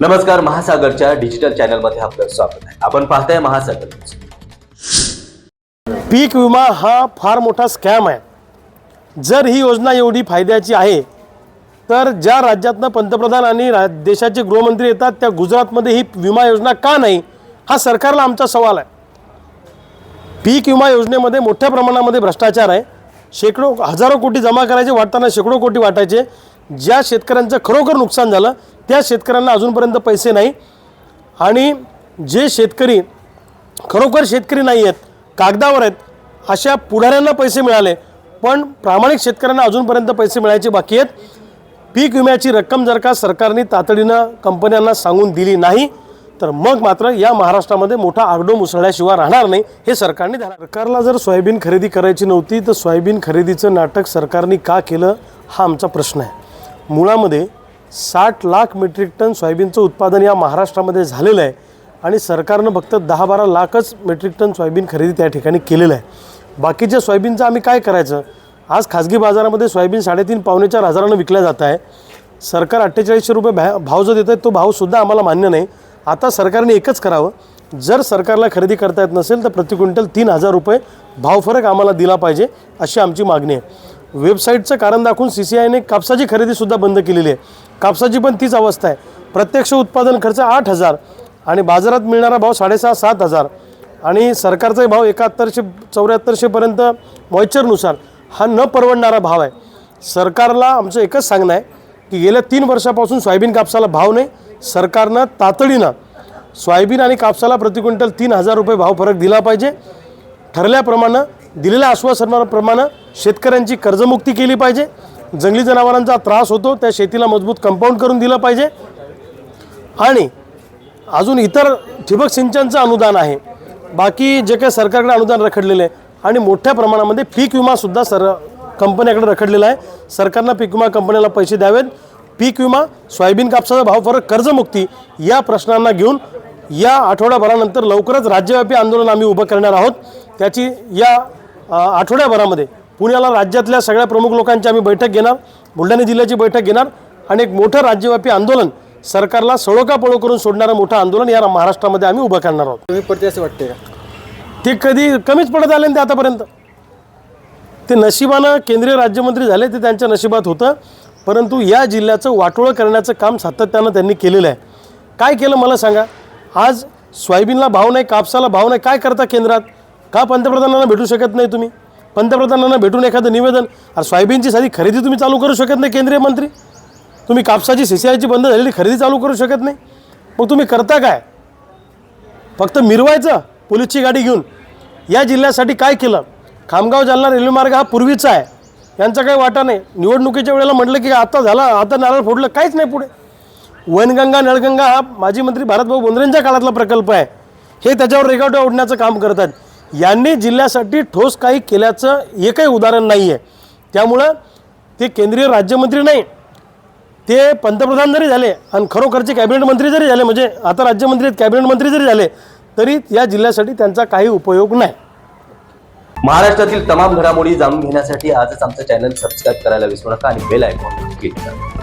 नमस्कार महासागरच्या डिजिटल चॅनलमध्ये आपलं स्वागत आहे. आपण पाहताय महासागर पीक विमा हा फार मोठा स्कॅम आहे. जर ही योजना एवढी फायद्याची आहे तर ज्या राज्यातनं पंतप्रधान आणि रा देशाचे गृहमंत्री येतात त्या गुजरातमध्ये ही विमा योजना का नाही हा सरकारला आमचा सवाल आहे. पीक विमा योजनेमध्ये मोठ्या प्रमाणामध्ये भ्रष्टाचार आहे. शेकडो हजारो कोटी जमा करायचे वाटताना शेकडो कोटी वाटायचे. ज्या शेतकऱ्यांचं खरोखर नुकसान झालं त्या शेतकऱ्यांना अजूनपर्यंत पैसे नाही. आणि जे शेतकरी खरोखर शेतकरी नाही आहेत कागदावर आहेत अशा पुढाऱ्यांना पैसे मिळाले. पण प्रामाणिक शेतकऱ्यांना अजूनपर्यंत पैसे मिळायचे बाकी आहेत. पीक विम्याची रक्कम जर का सरकारने तातडीनं कंपन्यांना सांगून दिली नाही तर मग मात्र या महाराष्ट्रामध्ये मोठा आगडो मुसळल्याशिवाय राहणार नाही हे सरकारने ध्यानात सरकारला जर सोयाबीन खरेदी करायची नव्हती तर सोयाबीन खरेदीचं नाटक सरकारने का केलं हा आमचा प्रश्न आहे. मुळामध्ये साठ लाख मेट्रिक टन सोयाबीनचं उत्पादन या महाराष्ट्रामध्ये झालेलं आहे आणि सरकारनं फक्त दहा बारा लाखच मेट्रिक टन सोयाबीन खरेदी त्या ठिकाणी केलेलं आहे. बाकीच्या सोयाबीनचं आम्ही काय करायचं? आज खाजगी बाजारामध्ये सोयाबीन साडेतीन पावणे चार हजारानं विकल्या जात आहे. सरकार अठ्ठेचाळीसशे रुपये भा भाव जो देत आहे तो भावसुद्धा आम्हाला मान्य नाही. आता सरकारने एकच करावं. जर सरकारला खरेदी करता येत नसेल तर प्रति क्विंटल तीन हजार रुपये भाव फरक आम्हाला दिला पाहिजे अशी आमची मागणी आहे. वेबसाईटचं कारण दाखवून सी सी आयने कापसाची खरेदीसुद्धा बंद केलेली आहे. कापसाची पण तीच अवस्था आहे. प्रत्यक्ष उत्पादन खर्च आठ हजार आणि बाजारात मिळणारा भाव साडेसहा सात हजार. आणि सरकारचा भाव एकाहत्तरशे चौऱ्याहत्तरशेपर्यंत मॉइचरनुसार हा न परवडणारा भाव आहे. सरकारला आमचं एकच सांगणं आहे की गेल्या तीन वर्षापासून सोयाबीन कापसाला भाव नाही. सरकारनं तातडीनं सोयाबीन आणि कापसाला प्रति क्विंटल तीन हजार रुपये भाव फरक दिला पाहिजे. ठरल्याप्रमाणे दिलेल्या आश्वासनाप्रमाणे शेतकऱ्यांची कर्जमुक्ती केली पाहिजे. जंगली जनावरांचा त्रास होतो त्या शेतीला मजबूत कंपाऊंड करून दिलं पाहिजे. आणि अजून इतर ठिबक सिंचनचं अनुदान आहे. बाकी जे काही सरकारकडे अनुदान रखडलेलं आहे आणि मोठ्या प्रमाणामध्ये पीक विमासुद्धा सर कंपन्याकडे रखडलेला आहे. सरकारनं पीक विमा कंपन्याला पैसे द्यावेत. पीक विमा सोयाबीन कापसाचा भाव फरक कर्जमुक्ती या प्रश्नांना घेऊन या आठवड्याभरानंतर लवकरच राज्यव्यापी आंदोलन आम्ही उभं करणार आहोत. त्याची या आठवड्याभरामध्ये पुण्याला राज्यातल्या सगळ्या प्रमुख लोकांची आम्ही बैठक घेणार बुलढाणा जिल्ह्याची बैठक घेणार आणि एक मोठं राज्यव्यापी आंदोलन सरकारला सळोका पळो करून सोडणारं मोठं आंदोलन या महाराष्ट्रामध्ये आम्ही उभं करणार आहोत. कमी पडते असं वाटते का? ते कधी कमीच पडत आले ना ते आतापर्यंत. ते नशिबानं केंद्रीय राज्यमंत्री झाले ते त्यांच्या नशिबात होतं परंतु या जिल्ह्याचं वाटोळं करण्याचं काम सातत्यानं त्यांनी केलेलं आहे. काय केलं मला सांगा? आज सोयाबीनला भाव नाही कापसाला भाव नाही काय करता केंद्रात? का पंतप्रधानांना भेटू शकत नाही तुम्ही? पंतप्रधानांना भेटून एखादं निवेदन. अरे सोयाबीनची साधी खरेदी तुम्ही चालू करू शकत नाही केंद्रीय मंत्री. तुम्ही कापसाची सी सी आयची बंद झालेली खरेदी चालू करू शकत नाही. मग तुम्ही करता काय? फक्त मिरवायचं पोलीसची गाडी घेऊन. या जिल्ह्यासाठी काय केलं? खामगाव जालना रेल्वे मार्ग हा पूर्वीचा आहे. यांचा काही वाटा नाही. निवडणुकीच्या वेळेला म्हटलं की आता झाला आता नारळ फोडलं काहीच नाही पुढे. वनगंगा नळगंगा हा माजी मंत्री भारतभाऊ बोंद्रेंच्या काळातला प्रकल्प आहे. हे त्याच्यावर रेगावट्या ओढण्याचं काम करतात यांनी जिल्ह्यासाठी ठोस काही केल्याचं एकही उदाहरण नाही आहे त्यामुळं ते केंद्रीय राज्यमंत्री नाही. ते पंतप्रधान जरी झाले आणि खरोखरचे कॅबिनेट मंत्री जरी झाले म्हणजे आता राज्यमंत्री आहेत कॅबिनेट मंत्री जरी झाले तरी या जिल्ह्यासाठी त्यांचा काही उपयोग नाही. महाराष्ट्रातील तमाम घडामोडी जाणून घेण्यासाठी आजच आमचं चॅनल सबस्क्राईब करायला विसरू नका आणि बेल आयकॉन क्लिक करा.